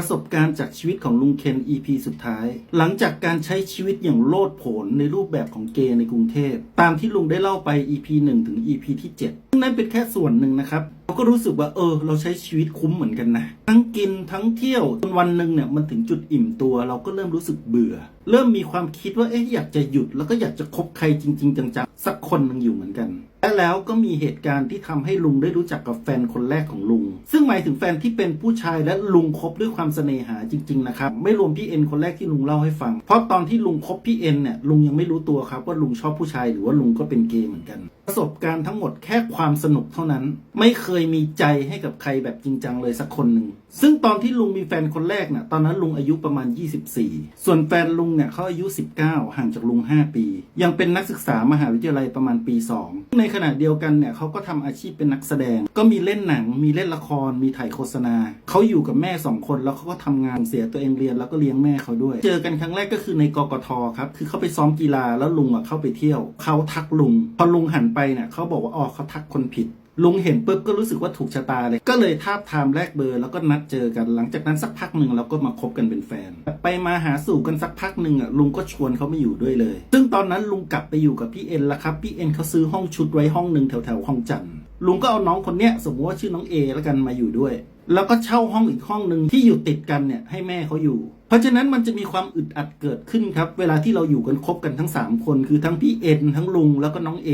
ประสบการณ์จากชีวิตของลุงเคน EP สุดท้าย หลังจากการใช้ชีวิตอย่างโลดโผนในรูปแบบของเกย์ในกรุงเทพ ตามที่ลุงได้เล่าไป EP 1 ถึง EP ที่ 7 ซึ่งนั่นเป็นแค่ส่วนหนึ่งนะครับ เราก็รู้สึกว่าเออ เราใช้ชีวิตคุ้มเหมือนกันนะ ทั้งกินทั้งเที่ยวจนวันหนึ่งเนี่ยมันถึงจุดอิ่มตัว เราก็เริ่มรู้สึกเบื่อ เริ่มมีความคิดว่าเอ๊ะอยากจะหยุดแล้วก็อยากจะคบใครจริง ๆ จังๆสักคนหนึ่งอยู่เหมือนกัน และแล้วก็มีเหตุการณ์ที่ทำให้ลุงได้รู้จักกับแฟนคนแรกของลุง ซึ่งหมายถึงแฟนที่เป็นผู้ชายและลุงคบด้วยความเสน่หาจริงๆนะครับไม่รวมพี่เอ็นคนแรกที่ลุงเล่าให้ฟัง เพราะตอนที่ลุงคบพี่เอ็นเนี่ยลุงยังไม่รู้ตัวครับว่าลุงชอบผู้ชายหรือว่าลุงก็เป็นเกย์เหมือนกัน ประสบการณ์ทั้งหมดแค่ความสนุกเท่านั้น ไม่เคยมีใจให้กับใครแบบจริงจังเลยสักคนหนึ่ง ซึ่งตอนที่ลุงมีแฟนคนแรกน่ะตอนนั้นลุงอายุประมาณ 24 ส่วนแฟนลุงเนี่ยเขาอายุ 19 ห่างจากลุง 5 ปี ยังเป็นนักศึกษามหาวิทยาลัยประมาณปี 2 ในขณะเดียวกันเนี่ยเขาก็ทำอาชีพเป็นนักแสดง ก็มีเล่นหนัง มีเล่นละคร มีถ่ายโฆษณา เขาอยู่กับแม่สองคนแล้วเขาก็ทำงานเสียตัวเองเรียนแล้วก็เลี้ยงแม่เขาด้วย เจอกันครั้งแรกก็คือในกกทครับคือเขาไปซ้อมกีฬาแล้วลุงอะเข้าไปเที่ยวเขาทักลุงพอลุงหันไปเนี่ยเขาบอกว่าอ๋อเขาทักคนผิด ลุงเห็นปุ๊บก็รู้สึกว่าถูกชะตาเลย ก็เลยทาบทามแลกเบอร์แล้วก็นัดเจอกัน หลังจากนั้นสักพักหนึ่งเราก็มาคบกันเป็นแฟน ไปมาหาสู่กันสักพักหนึ่งอะลุงก็ชวนเขามาอยู่ด้วยเลย ซึ่งตอนนั้นลุงกลับไปอยู่กับพี่เอ็นแล้วครับพี่เอ็นเขาซื้อห้องชุดไว้ห้องหนึ่งแถวแถวห้องจันทร์ลุงก็เอาน้องคนเนี้ยสมมติว่าชื่อน้องเอแล้วกันมาอยู่ด้วย แล้วก็เช่าห้องอีกห้องหนึ่งที่อยู่ติดกันเนี่ยให้แม่เขาอยู่เพราะฉะนั้นมันจะมีความอึดอัดเกิดขึ้นครับ เวลาที่เราอยู่กันครบกันทั้งสามคน คือทั้งพี่เอ็นทั้งลุงแล้วก็น้องเอ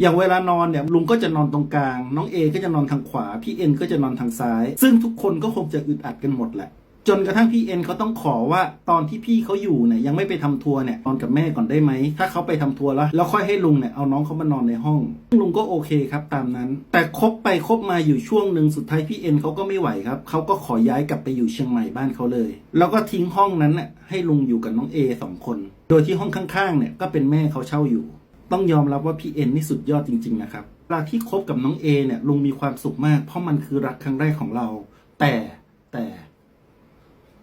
อย่างเวลานอนเนี่ยลุงก็จะนอนตรงกลาง น้องเอก็จะนอนทางขวา พี่เอ็นก็จะนอนทางซ้าย ซึ่งทุกคนก็คงจะอึดอัดกันหมดแหละ จนกระทั่งพี่เอ็นเขาต้องขอว่าตอนที่พี่เขาอยู่เนี่ยยังไม่ไปทำทัวร์เนี่ยนอนกับแม่ก่อนได้ไหม ถ้าเขาไปทำทัวร์แล้ว แล้วค่อยให้ลุงเนี่ยเอาน้องเขามานอนในห้อง ลุงก็โอเคครับตามนั้น แต่คบไปคบมาอยู่ช่วงหนึ่งสุดท้ายพี่เอ็นเขาก็ไม่ไหวครับเขาก็ขอย้ายกลับไปอยู่เชียงใหม่บ้านเขาเลย แล้วก็ทิ้งห้องนั้นน่ะให้ลุงอยู่กับน้องเอสองคน โดยที่ห้องข้างๆเนี่ยก็เป็นแม่เขาเช่าอยู่ ต้องยอมรับว่าพี่เอ็นนี่สุดยอดจริง ๆ นะครับเวลาที่คบกับน้องเอเนี่ยลุงมีความสุขมาก เพราะมันคือรักครั้งแรกของเรา แต่แต่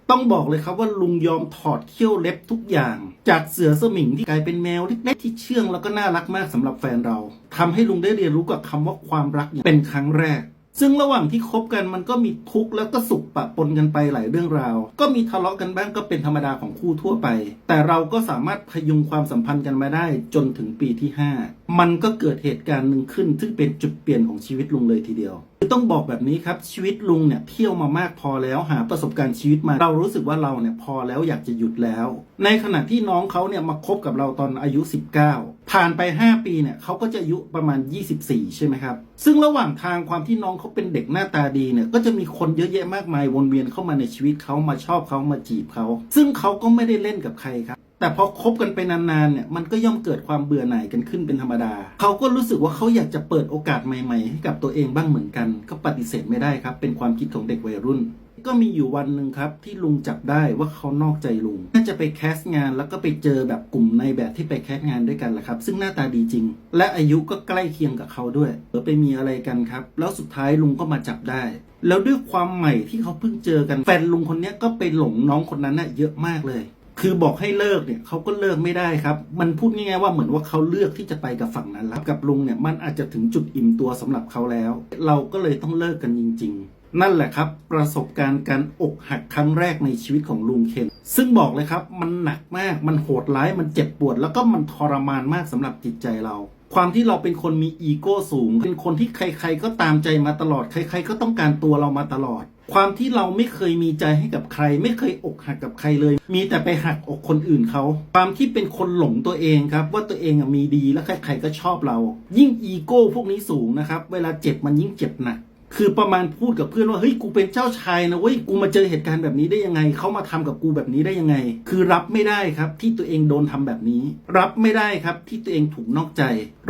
ต้องบอกเลยครับว่าลุงยอมถอดเขี้ยวเล็บทุกอย่าง จากเสือสมิงที่กลายเป็นแมวเล็กๆที่เชื่องแล้วก็น่ารักมากสำหรับแฟนเราทำให้ลุงได้เรียนรู้กับคำว่าความรักเป็นครั้งแรก ซึ่งระหว่างที่คบกันมันก็มีทุกข์แล้วก็สุขปะปนกันไปหลายเรื่องราว ก็มีทะเลาะกันบ้างก็เป็นธรรมดาของคู่ทั่วไป แต่เราก็สามารถพยุงความสัมพันธ์กันมาได้จนถึงปีที่ 5 มันก็เกิดเหตุการณ์หนึ่งขึ้น ซึ่งเป็นจุดเปลี่ยนของชีวิตลุงเลยทีเดียว ต้องบอกแบบนี้ครับชีวิตลุงเนี่ยเที่ยวมามากพอแล้วหาประสบการณ์ชีวิตมาเรารู้สึกว่าเราเนี่ยพอแล้วอยากจะหยุดแล้ว ในขณะที่น้องเขาเนี่ยมาคบกับเราตอนอายุ 19 ผ่านไป 5 ปีเนี่ยเขาก็จะอายุประมาณ 24 ใช่ไหมครับ ซึ่งระหว่างทางความที่น้องเขาเป็นเด็กหน้าตาดีเนี่ยก็จะมีคนเยอะแยะมากมายวนเวียนเข้ามาในชีวิตเขามาชอบเขามาจีบเขาซึ่งเขาก็ไม่ได้เล่นกับใครครับ แต่พอคบกันไปนานๆเนี่ยมันก็ย่อมเกิดความเบื่อหน่ายกันขึ้นเป็นธรรมดา เขาก็รู้สึกว่าเขาอยากจะเปิดโอกาสใหม่ๆ ให้กับตัวเองบ้างเหมือนกัน ก็ปฏิเสธไม่ได้ครับ เป็นความคิดของเด็กวัยรุ่น ก็มีอยู่วันหนึ่งครับ ที่ลุงจับได้ว่าเขานอกใจลุง น่าจะไปแคสงานแล้วก็ไปเจอแบบกลุ่มในแบบที่ไปแคสงานด้วยกันแหละครับ ซึ่งหน้าตาดีจริง และอายุก็ใกล้เคียงกับเขาด้วยเออไปมีอะไรกันครับ แล้วสุดท้ายลุงก็มาจับได้ แล้วด้วยความใหม่ที่เขาเพิ่งเจอกันแฟนลุงคนนี้ก็ไปหลงน้องคนนั้นน่ะเยอะมากเลย คือบอกให้เลิกเนี่ยเขาก็เลิกไม่ได้ครับ มันพูดง่ายๆว่าเหมือนว่าเขาเลือกที่จะไปกับฝั่งนั้นแล้วกับลุงเนี่ยมันอาจจะถึงจุดอิ่มตัวสำหรับเขาแล้ว เราก็เลยต้องเลิกกันจริง ๆนั่นแหละครับ ประสบการณ์การอกหักครั้งแรกในชีวิตของลุงเคน ซึ่งบอกเลยครับ มันหนักมากมันโหดร้ายมันเจ็บปวด แล้วก็มันทรมานมากสำหรับจิตใจเรา ความที่เราเป็นคนมีอีโก้สูง เป็นคนที่ใคร ๆ ก็ตามใจมาตลอด ใคร ๆ ก็ต้องการตัวเรามาตลอด ความที่เราไม่เคยมีใจให้กับใคร ไม่เคยอกหักกับใครเลย มีแต่ไปหักอกคนอื่นเขาความที่เป็นคนหลงตัวเองครับ ว่าตัวเองมีดีและใครๆก็ชอบเรา ยิ่งอีโก้พวกนี้สูงนะครับ เวลาเจ็บมันยิ่งเจ็บหนัก คือประมาณพูดกับเพื่อนว่าเฮ้ยกูเป็นเจ้าชายนะเว้ยกูมาเจอเหตุการณ์แบบนี้ได้ยังไงเขามาทำกับกูแบบนี้ได้ยังไง คือรับไม่ได้ครับที่ตัวเองโดนทำแบบนี้ รับไม่ได้ครับที่ตัวเองถูกนอกใจ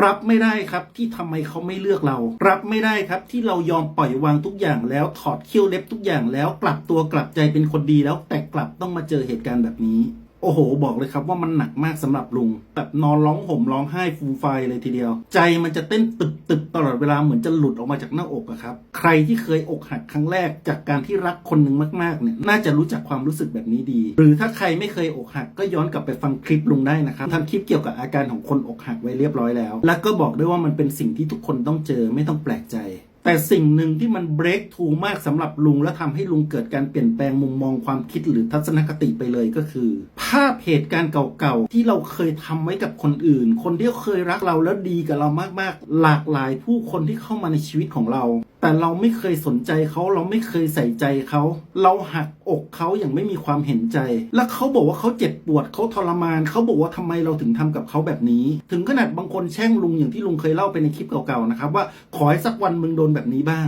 รับไม่ได้ครับที่ทำไมเขาไม่เลือกเรา รับไม่ได้ครับที่เรายอมปล่อยวางทุกอย่างแล้วถอดเขี้ยวเล็บทุกอย่างแล้วกลับตัวกลับใจเป็นคนดีแล้วแต่กลับต้องมาเจอเหตุการณ์แบบนี้ โอ้โห บอกเลยครับว่ามันหนักมากสำหรับลุง แบบนอนร้องห่มร้องไห้ฟูไฟเลยทีเดียว ใจมันจะเต้นตึบตึบตลอดเวลาเหมือนจะหลุดออกมาจากหน้าอกอะครับ ใครที่เคยอกหักครั้งแรกจากการที่รักคนหนึ่งมากๆเนี่ยน่าจะรู้จักความรู้สึกแบบนี้ดี หรือถ้าใครไม่เคยอกหักก็ย้อนกลับไปฟังคลิปลุงได้นะครับทำคลิปเกี่ยวกับอาการของคนอกหักไว้เรียบร้อยแล้ว แล้วก็บอกด้วยว่ามันเป็นสิ่งที่ทุกคนต้องเจอไม่ต้องแปลกใจ แต่สิ่งหนึ่งที่มันเบรกทูมากสำหรับลุงและทำให้ลุงเกิดการเปลี่ยนแปลงมุมมองความคิดหรือทัศนคติไปเลยก็คือ ภาพเหตุการณ์เก่าๆ ที่เราเคยทำไว้กับคนอื่น คนที่เคยรักเราแล้วดีกับเรามากๆ หลากหลายผู้คนที่เข้ามาในชีวิตของเรา แต่เราไม่เคยสนใจเขาเราไม่เคยใส่ใจเขา เราหักอกเขาอย่างไม่มีความเห็นใจ และเขาบอกว่าเขาเจ็บปวดเขาทรมาน เขาบอกว่าทำไมเราถึงทำกับเขาแบบนี้ ถึงขนาดบางคนแช่งลุงอย่างที่ลุงเคยเล่าไปในคลิปเก่าๆนะครับว่าขอให้สักวันมึงโดนแบบนี้บ้าง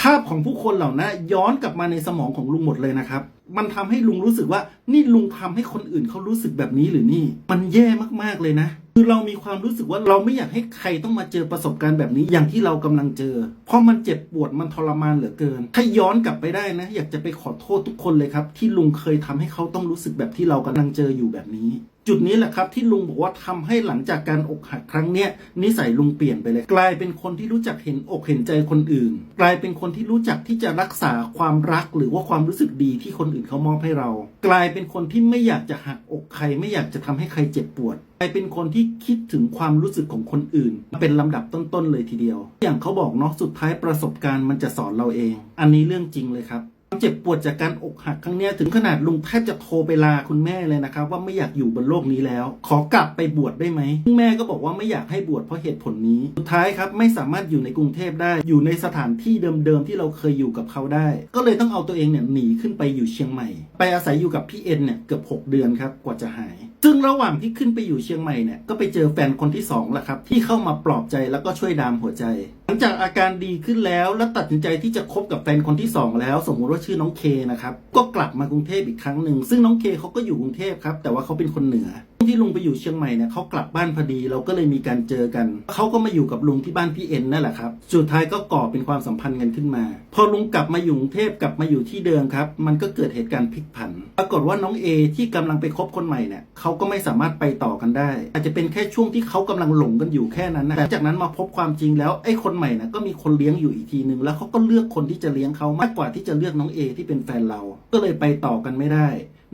ภาพของผู้คนเหล่านั้นย้อนกลับมาในสมองของลุงหมดเลยนะครับมันทำให้ลุงรู้สึกว่านี่ลุงทำให้คนอื่นเขารู้สึกแบบนี้หรือนี่ มันแย่มากๆเลยนะ คือเรามีความรู้สึกว่าเราไม่อยากให้ใครต้องมาเจอประสบการณ์แบบนี้อย่างที่เรากำลังเจอ เพราะมันเจ็บปวดมันทรมานเหลือเกิน ถ้าย้อนกลับไปได้นะ อยากจะไปขอโทษทุกคนเลยครับ ที่ลุงเคยทำให้เขาต้องรู้สึกแบบที่เรากำลังเจออยู่แบบนี้ จุดนี้แหละครับที่ลุงบอกว่าทำให้หลังจากการอกหักครั้งเนี้ยนิสัยลุงเปลี่ยนไปเลย กลายเป็นคนที่รู้จักเห็นอกเห็นใจคนอื่น กลายเป็นคนที่รู้จักที่จะรักษาความรักหรือว่าความรู้สึกดีที่คนอื่นเขามอบให้เรา กลายเป็นคนที่ไม่อยากจะหักอกใคร ไม่อยากจะทำให้ใครเจ็บปวดกลายเป็นคนที่คิดถึงความรู้สึกของคนอื่น เป็นลำดับต้นๆเลยทีเดียว อย่างเขาบอกเนาะสุดท้ายประสบการณ์มันจะสอนเราเอง อันนี้เรื่องจริงเลยครับ เจ็บปวดจากการอกหักครั้งนี้ถึงขนาดลุงแทบจะโทรไปลาคุณแม่เลยนะครับ ว่าไม่อยากอยู่บนโลกนี้แล้ว ขอกลับไปบวชได้ไหมแม่ก็บอกว่าไม่อยากให้บวชเพราะเหตุผลนี้ สุดท้ายครับไม่สามารถอยู่ในกรุงเทพได้ อยู่ในสถานที่เดิมๆที่เราเคยอยู่กับเขาได้ ก็เลยต้องเอาตัวเองเนี่ยหนีขึ้นไปอยู่เชียงใหม่ ไปอาศัยอยู่กับพี่เอ็นเนี่ยเกือบ 6 เดือนครับกว่าจะหาย ซึ่งระหว่างที่ขึ้นไปอยู่เชียงใหม่เนี่ยก็ไปเจอแฟนคนที่2แหละครับที่เข้ามาปลอบใจแล้วก็ช่วยดามหัวใจ หลังจากอาการดีขึ้นแล้ว และตัดสินใจที่จะคบกับแฟนคนที่ 2 แล้ว สมมุติว่าชื่อน้องเคนะครับ ก็กลับมากรุงเทพอีกครั้งหนึ่ง ซึ่งน้องเคเขาก็อยู่กรุงเทพครับ แต่ว่าเขาเป็นคนเหนือ ที่ลุงไปอยู่เชียงใหม่เนี่ยเขากลับบ้านพอดีเราก็เลยมีการเจอกันเขาก็มาอยู่กับลุงที่บ้านพี่เอ็นนั่นแหละครับสุดท้ายก็ก่อเป็นความสัมพันธ์กันขึ้นมา พอลุงกลับมาอยู่กรุงเทพกลับมาอยู่ที่เดิมครับ มันก็เกิดเหตุการณ์พลิกผัน ปรากฏว่าน้องเอที่กำลังไปคบคนใหม่เนี่ยเขาก็ไม่สามารถไปต่อกันได้ อาจจะเป็นแค่ช่วงที่เขากำลังหลงกันอยู่แค่นั้นนะแต่จากนั้นมาพบความจริงแล้วไอ้คนใหม่นะก็มีคนเลี้ยงอยู่อีกทีหนึ่งแล้วเขาก็เลือกคนที่จะเลี้ยงเขามากกว่าที่จะเลือกน้องเอที่เป็นแฟนเรา ก็เลยไปต่อกันไม่ได้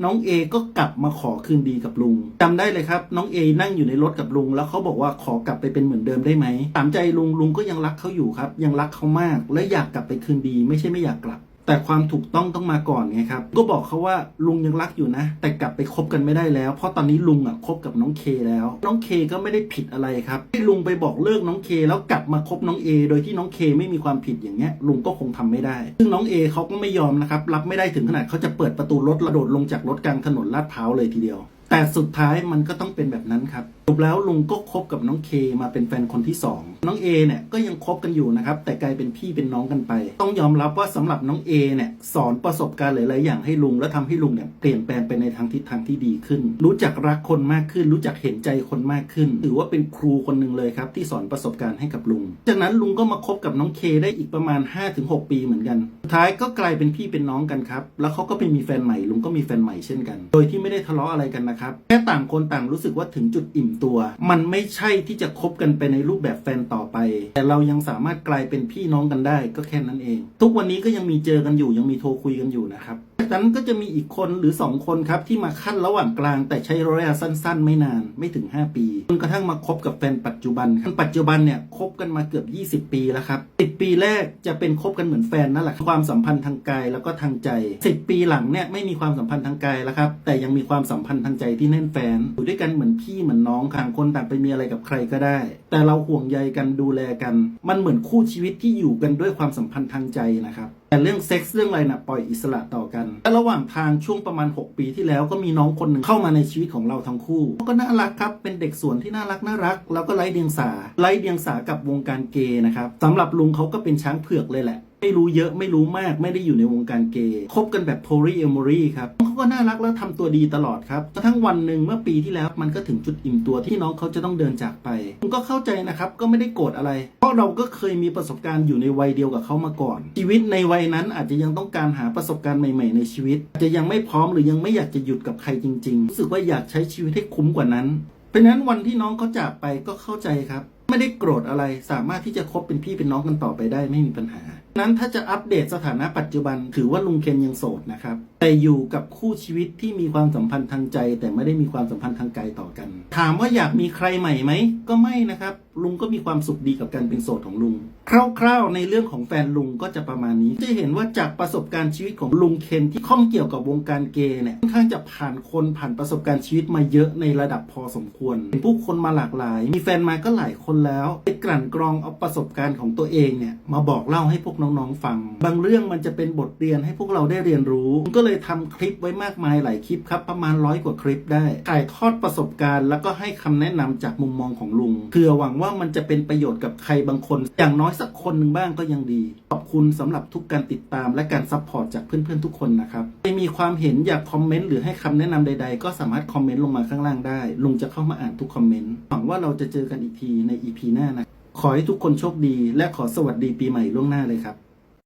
น้องเอก็กลับมาขอคืนดีกับลุงจำได้เลยครับ น้องเอนั่งอยู่ในรถกับลุง แล้วเขาบอกว่าขอกลับไปเป็นเหมือนเดิมได้ไหมถามใจลุงลุงก็ยังรักเขาอยู่ครับ ยังรักเขามาก และอยากกลับไปคืนดี ไม่ใช่ไม่อยากกลับ แต่ความถูกต้องต้องมาก่อนไงครับ ก็บอกเขาว่าลุงยังรักอยู่นะ แต่กลับไปคบกันไม่ได้แล้ว เพราะตอนนี้ลุงอะคบกับน้องเคแล้ว น้องเคก็ไม่ได้ผิดอะไรครับให้ลุงไปบอกเลิกน้องเคแล้วกลับมาคบน้องเอโดยที่น้องเคไม่มีความผิดอย่างเงี้ยลุงก็คงทำไม่ได้ ซึ่งน้องเอเขาก็ไม่ยอมนะครับรับไม่ได้ถึงขนาดเขาจะเปิดประตูรถระโดดลงจากรถกลางถนนลาดพร้าวเลยทีเดียว แต่สุดท้ายมันก็ต้องเป็นแบบนั้นครับ รุปแล้วลุงก็คบกับน้องเคมาเป็นแฟนคนที่สองน้องเอเนี่ยก็ยังคบกันอยู่นะครับแต่กลายเป็นพี่เป็นน้องกันไป ต้องยอมรับว่าสำหรับน้องเอเนี่ยสอนประสบการณ์หลายๆอย่างให้ลุงและทำให้ลุงเนี่ยเปลี่ยนแปลงไปในทางทิศทางที่ดีขึ้น รู้จักรักคนมากขึ้น รู้จักเห็นใจคนมากขึ้น ถือว่าเป็นครูคนหนึ่งเลยครับที่สอนประสบการณ์ให้กับลุง จากนั้นลุงก็มาคบกับน้องเคได้อีกประมาณ 5-6 ปีเหมือนกันสุดท้ายก็กลายเป็นพี่เป็นน้องกันครับแล้วเขาก็ไปมีแฟนใหม่ลุงก็มีแฟนใหม่เช่นกัน โดยที่ไม่ได้ทะเลาะอะไรกันนะครับแค่ต่างคนต่างรู้สึกว่าถึงจุดอิ่มตัว มันไม่ใช่ที่จะคบกันไปในรูปแบบแฟนต่อไป แต่เรายังสามารถกลายเป็นพี่น้องกันได้ก็แค่นั้นเอง ทุกวันนี้ก็ยังมีเจอกันอยู่ยังมีโทรคุยกันอยู่นะครับจากนั้นก็จะมีอีกคนหรือ 2 คนครับที่มาขั้นระหว่างกลาง แต่ใช้ระยะสั้น ๆ ไม่นานไม่ถึง 5 ปีจนกระทั่งมาคบกับแฟนปัจจุบันขั้นปัจจุบันเนี่ยคบกันมาเกือบ 20 ปีแล้วครับ10ปีแรกจะเป็นคบกันเหมือนแฟนนั่นแหละความสัมพันธ์ทางกายแล้วก็ทางใจ 10 ปีหลังเนี่ยไม่มีความสัมพันธ์ทางกายแล้วครับแต่ยังมีความสัมพันธ์ทางใจที่แน่นแฟนอยู่ด้วยกันเหมือนพี่เหมือนน้องต่างคนต่างไปมีอะไรกับใครก็ได้ แต่เราห่วงใยกันดูแลกัน มันเหมือนคู่ชีวิตที่อยู่กันด้วยความสัมพันธ์ทางใจนะครับแต่เรื่องเซ็กส์เรื่องอะไรนะปล่อยอิสระต่อกันและระหว่างทางช่วงประมาณ 6 ปีที่แล้วก็มีน้องคนหนึ่งเข้ามาในชีวิตของเราทั้งคู่ก็น่ารักครับเป็นเด็กสวนที่น่ารักน่ารัก แล้วก็ไร้เดียงสาไร้เดียงสากับวงการเกย์นะครับสำหรับลุงเขาก็เป็นช้างเผือกเลยแหละ ไม่รู้เยอะไม่รู้มากไม่ได้อยู่ในวงการเกย์คบกันแบบโพลีเอมอรี่ครับเขาก็น่ารักแล้วทำตัวดีตลอดครับกระทั่งวันหนึ่งเมื่อปีที่แล้วมันก็ถึงจุดอิ่มตัวที่น้องเขาจะต้องเดินจากไปผมก็เข้าใจนะครับก็ไม่ได้โกรธอะไร เพราะเราก็เคยมีประสบการณ์อยู่ในวัยเดียวกับเขามาก่อน ชีวิตในวัยนั้นอาจจะยังต้องการหาประสบการณ์ใหม่ๆ ในชีวิตอาจจะยังไม่พร้อมหรือยังไม่อยากจะหยุดกับใครจริงๆรู้สึกว่าอยากใช้ชีวิตให้คุ้มกว่านั้นเพราะฉะนั้นวันที่น้องเขาจากไปก็เข้าใจครับ ไม่ได้โกรธอะไรสามารถที่จะคบเป็นพี่เป็นน้องกันต่อไปได้ไม่มีปัญหา นั้นถ้าจะอัปเดตสถานะปัจจุบันถือว่าลุงเคนยังโสดนะครับ แต่อยู่กับคู่ชีวิตที่มีความสัมพันธ์ทางใจ แต่ไม่ได้มีความสัมพันธ์ทางกายต่อกัน ถามว่าอยากมีใครใหม่ไหม ก็ไม่นะครับ ลุงก็มีความสุขดีกับการเป็นโสดของลุง คร่าวๆในเรื่องของแฟนลุงก็จะประมาณนี้ จะเห็นว่าจากประสบการณ์ชีวิตของลุงเคนที่ข้องเกี่ยวกับวงการเกย์เนี่ยค่อนข้างจะผ่านคนผ่านประสบการณ์ชีวิตมาเยอะในระดับพอสมควรเป็นผู้คนมาหลากหลาย มีแฟนมาก็หลายคนแล้วได้กลั่นกรองเอาประสบการณ์ของตัวเองเนี่ยมาบอกเล่าให้พวกน้องๆฟัง บางเรื่องมันจะเป็นบทเรียนให้พวกเราได้เรียนรู้ก็เลยทำคลิปไว้มากมายหลายคลิปครับ ประมาณร้อยกว่าคลิปได้ถ่ายทอดประสบการณ์ แล้วก็ให้คำแนะนำจากมุมมองของลุงเพื่อหวังว่ามันจะเป็นประโยชน์กับใครบางคน อย่างน้อยสักคนหนึ่งบ้างก็ยังดี ขอบคุณสำหรับทุกการติดตามและการซัพพอร์ตจากเพื่อนๆทุกคนนะครับใครมีความเห็นอยากคอมเมนต์หรือให้คำแนะนำใด ๆ ก็สามารถคอมเมนต์ลงมาข้างล่างได้ ลุงจะเข้ามาอ่านทุกคอมเมนต์หวังว่าเราจะเจอกันอีกทีใน EP หน้านะขอให้ทุกคนโชคดี และขอสวัสดีปีใหม่ล่วงหน้าเลยครับ